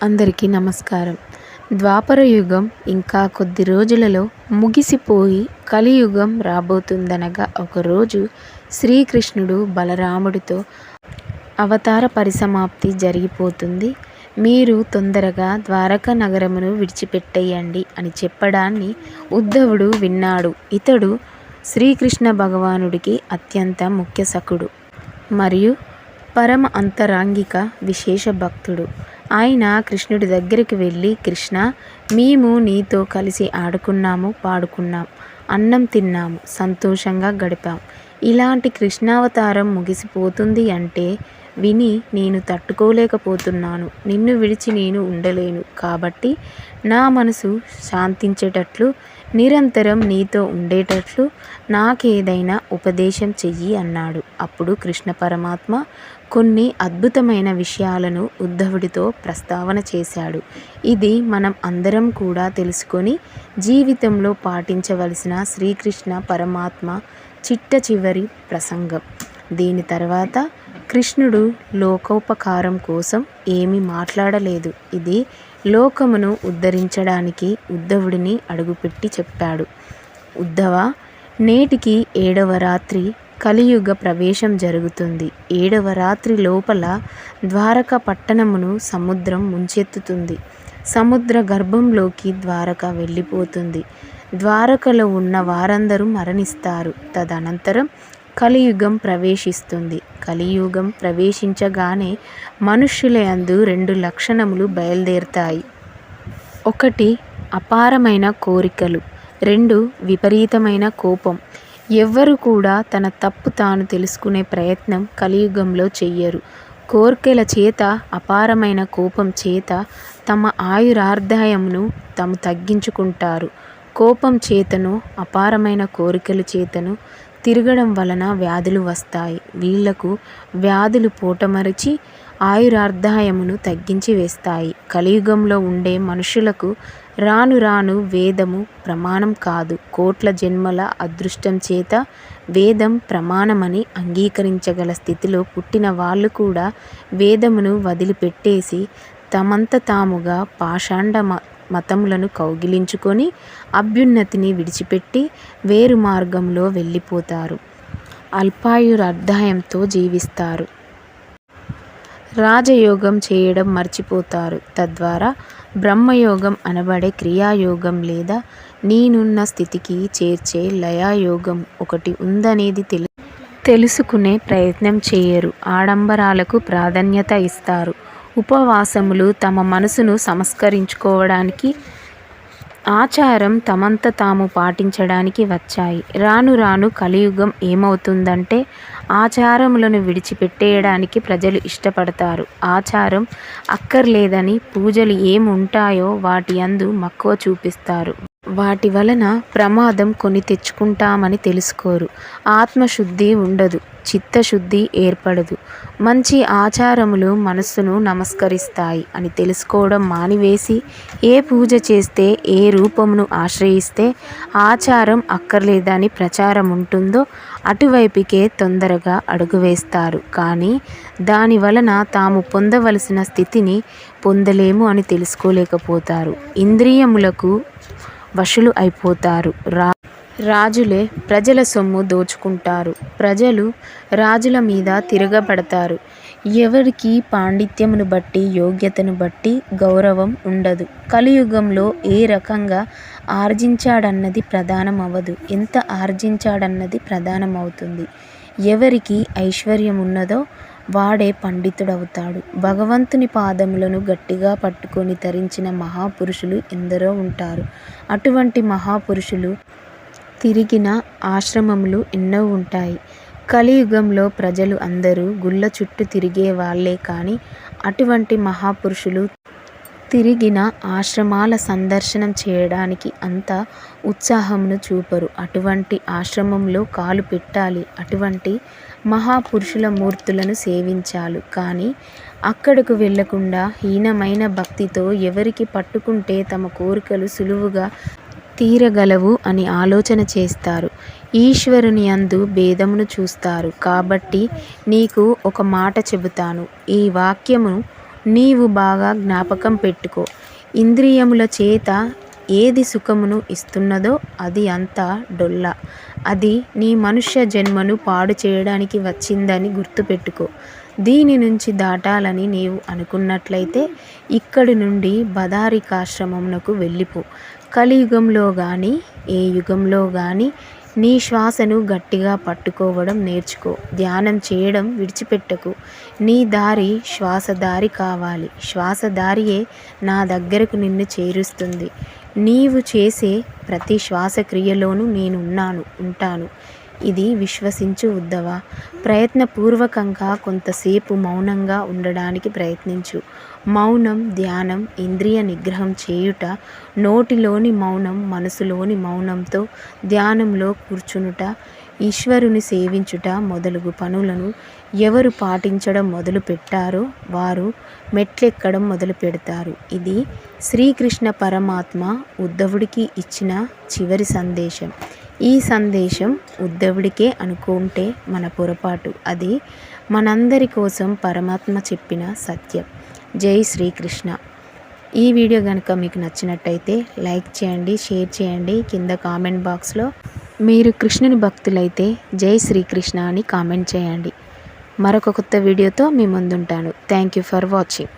అందరికీ నమస్కారం. ద్వాపర యుగం ఇంకా కొద్ది రోజులలో ముగిసిపోయి కలియుగం రాబోతుందనగా ఒకరోజు శ్రీకృష్ణుడు బలరాముడితో అవతార పరిసమాప్తి జరిగిపోతుంది. మీరు తొందరగా ద్వారక నగరమును విడిచిపెట్టేయండి అని చెప్పడాన్ని ఉద్ధవుడు విన్నాడు. ఇతడు శ్రీకృష్ణ భగవానుడికి అత్యంత ముఖ్య సకుడు మరియు పరమ అంతరాంగిక విశేష భక్తుడు. ఆయన కృష్ణుడి దగ్గరికి వెళ్ళి కృష్ణ మేము నీతో కలిసి ఆడుకున్నాము పాడుకున్నాం అన్నం తిన్నాము సంతోషంగా గడిపాం. ఇలాంటి కృష్ణావతారం ముగిసిపోతుంది అంటే విని నేను తట్టుకోలేకపోతున్నాను. నిన్ను విడిచి నేను ఉండలేను. కాబట్టి నా మనసు శాంతించేటట్లు నిరంతరం నీతో ఉండేటట్లు నాకేదైనా ఉపదేశం చెయ్యి అన్నాడు. అప్పుడు కృష్ణ పరమాత్మ కొన్ని అద్భుతమైన విషయాలను ఉద్ధవుడితో ప్రస్తావన చేశాడు. ఇది మనం అందరం కూడా తెలుసుకొని జీవితంలో పాటించవలసిన శ్రీకృష్ణ పరమాత్మ చిట్ట చివరి ప్రసంగం. దీని తర్వాత కృష్ణుడు లోకోపకారం కోసం ఏమీ మాట్లాడలేదు. ఇది లోకమును ఉద్ధరించడానికి ఉద్ధవుడిని అడుగుపెట్టి చెప్పాడు. ఉద్ధవ నేటికి ఏడవ రాత్రి కలియుగ ప్రవేశం జరుగుతుంది. ఏడవ రాత్రి లోపల ద్వారక పట్టణమును సముద్రం ముంచెత్తుతుంది. సముద్ర గర్భంలోకి ద్వారక వెళ్ళిపోతుంది. ద్వారకలో ఉన్న వారందరూ మరణిస్తారు. తదనంతరం కలియుగం ప్రవేశిస్తుంది. కలియుగం ప్రవేశించగానే మనుష్యుల అందు రెండు లక్షణములు బయలుదేరుతాయి. ఒకటి అపారమైన కోరికలు. రెండు విపరీతమైన కోపం. ఎవ్వరు కూడా తన తప్పు తాను తెలుసుకునే ప్రయత్నం కలియుగంలో చెయ్యరు. కోర్కెల చేత అపారమైన కోపం చేత తమ ఆయురార్దాయమును తాము తగ్గించుకుంటారు. కోపం చేతను అపారమైన కోరికల చేతను తిరగడం వలన వ్యాధులు వస్తాయి. వీళ్ళకు వ్యాధులు పూటమరిచి ఆయురార్దాయమును తగ్గించి వేస్తాయి. కలియుగంలో ఉండే మనుషులకు రాను రాను వేదము ప్రమాణం కాదు. కోట్ల జన్మల అదృష్టం చేత వేదం ప్రమాణమని అంగీకరించగల స్థితిలో పుట్టిన వాళ్ళు కూడా వేదమును వదిలిపెట్టేసి తమంత తాముగా పాషాండ మతములను కౌగిలించుకొని అభ్యున్నతిని విడిచిపెట్టి వేరు మార్గంలో వెళ్ళిపోతారు. అల్పాయురర్ధాయంతో జీవిస్తారు. రాజయోగం చేయడం మర్చిపోతారు. తద్వారా బ్రహ్మయోగం అనబడే క్రియాయోగం లేదా నేనున్న స్థితికి చేర్చే లయాయోగం ఒకటి ఉందనేది తెలు తెలుసుకునే ప్రయత్నం చేయరు. ఆడంబరాలకు ప్రాధాన్యత ఇస్తారు. ఉపవాసములు తమ మనసును సంస్కరించుకోవడానికి ఆచారం తమంత తాము పాటించడానికి వచ్చాయి. రాను రాను కలియుగం ఏమవుతుందంటే ఆచారములను విడిచిపెట్టేయడానికి ప్రజలు ఇష్టపడతారు. ఆచారం అక్కర్లేదని పూజలు ఏముంటాయో వాటి అందు మక్కువ చూపిస్తారు. వాటి వలన ప్రమాదం కొని తెచ్చుకుంటామని తెలుసుకోరు. ఆత్మశుద్ధి ఉండదు చిత్తశుద్ధి ఏర్పడదు. మంచి ఆచారములు మనస్సును నమస్కరిస్తాయి అని తెలుసుకోవడం మానివేసి ఏ పూజ చేస్తే ఏ రూపమును ఆశ్రయిస్తే ఆచారం అక్కర్లేదని ప్రచారం ఉంటుందో అటువైపుకే తొందరగా అడుగు వేస్తారు కానీ దాని వలన తాము పొందవలసిన స్థితిని పొందలేము అని తెలుసుకోలేకపోతారు. ఇంద్రియములకు వశులు అయిపోతారు. రా రాజులే ప్రజల సొమ్ము దోచుకుంటారు. ప్రజలు రాజుల మీద తిరగబడతారు. ఎవరికి పాండిత్యమును బట్టి యోగ్యతను బట్టి గౌరవం ఉండదు. కలియుగంలో ఏ రకంగా ఆర్జించాడన్నది ప్రధానం అవ్వదు ఎంత ఆర్జించాడన్నది ప్రధానమవుతుంది. ఎవరికి ఐశ్వర్యం ఉన్నదో వాడే పండితుడవుతాడు. భగవంతుని పాదములను గట్టిగా పట్టుకొని తరించిన మహాపురుషులు ఎందరో ఉంటారు. అటువంటి మహాపురుషులు తిరిగిన ఆశ్రమములు ఎన్నో ఉంటాయి. కలియుగంలో ప్రజలు అందరూ గుళ్ళ చుట్టూ తిరిగే వాళ్ళే కానీ అటువంటి మహాపురుషులు తిరిగిన ఆశ్రమాల సందర్శనం చేయడానికి అంత ఉత్సాహమును చూపరు. అటువంటి ఆశ్రమంలో కాలు పెట్టాలి. అటువంటి మహాపురుషుల మూర్తులను సేవించాలి. కానీ అక్కడకు వెళ్ళకుండా హీనమైన భక్తితో ఎవరికి పట్టుకుంటే తమ కోరికలు సులువుగా తీరగలవు అని ఆలోచన చేస్తారు. ఈశ్వరుని అందు భేదమును చూస్తారు. కాబట్టి నీకు ఒక మాట చెబుతాను. ఈ వాక్యము నీవు బాగా జ్ఞాపకం పెట్టుకో. ఇంద్రియముల చేత ఏది సుఖమును ఇస్తున్నదో అది అంతా డొల్ల. అది నీ మనుష్య జన్మను పాడు చేయడానికి వచ్చిందని గుర్తుపెట్టుకో. దీని నుంచి దాటాలని నీవు అనుకున్నట్లయితే ఇక్కడి నుండి బదారికాశ్రమమునకు వెళ్ళిపో. కలియుగంలో కానీ ఏ యుగంలో కానీ నీ శ్వాసను గట్టిగా పట్టుకోవడం నేర్చుకో. ధ్యానం చేయడం విడిచిపెట్టకు. నీ దారి శ్వాసదారి కావాలి. శ్వాసదారియే నా దగ్గరకు నిన్ను చేరుస్తుంది. నీవు చేసే ప్రతి శ్వాసక్రియలోనూ నేనున్నాను ఉంటాను. ఇది విశ్వసించు ఉద్దవా. ప్రయత్నపూర్వకంగా కొంతసేపు మౌనంగా ఉండడానికి ప్రయత్నించు. మౌనం ధ్యానం ఇంద్రియ నిగ్రహం చేయుట నోటిలోని మౌనం మనసులోని మౌనంతో ధ్యానంలో కూర్చునుట ఈశ్వరుని సేవించుట మొదలగు పనులను ఎవరు పాటించడం మొదలు పెట్టారో వారు మెట్లెక్కడం మొదలు పెడతారు. ఇది శ్రీకృష్ణ పరమాత్మ ఉద్ధవుడికి ఇచ్చిన చివరి సందేశం. ఈ సందేశం ఉద్ధవుడికే అనుకుంటే మన పొరపాటు. అది మనందరి కోసం పరమాత్మ చెప్పిన సత్యం. జై శ్రీకృష్ణ. ఈ వీడియో కనుక మీకు నచ్చినట్టయితే లైక్ చేయండి షేర్ చేయండి. కింద కామెంట్ బాక్స్లో మీరు కృష్ణుని భక్తులైతే జై శ్రీకృష్ణ అని కామెంట్ చేయండి. మరొక కొత్త వీడియోతో మీ ముందుంటాను. Thank you for watching